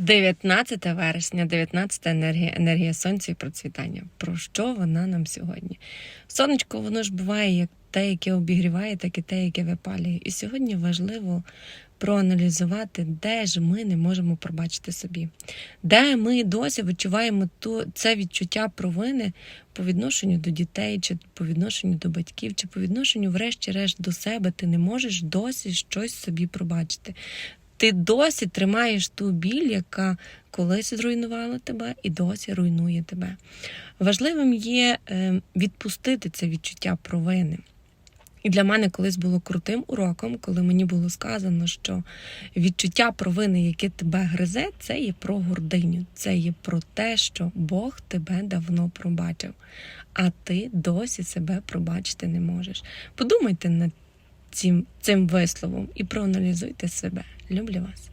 19 вересня, 19 енергія, енергія сонця і процвітання. Про що вона нам сьогодні? Сонечко, воно ж буває як те, яке обігріває, так і те, яке випалює. І сьогодні важливо проаналізувати, де ж ми не можемо пробачити собі, де ми досі відчуваємо ту, це відчуття провини по відношенню до дітей, чи по відношенню до батьків, чи по відношенню, врешті-решт, до себе. Ти не можеш досі щось собі пробачити ти досі тримаєш ту біль, яка колись зруйнувала тебе і досі руйнує тебе. Важливим є е, відпустити це відчуття провини. І для мене колись було крутим уроком, коли мені було сказано, що відчуття провини, яке тебе гризе, це є про гординю, це є про те, що Бог тебе давно пробачив, а ти досі себе пробачити не можеш. Подумайте над цим, цим висловом і проаналізуйте себе. Люблю вас.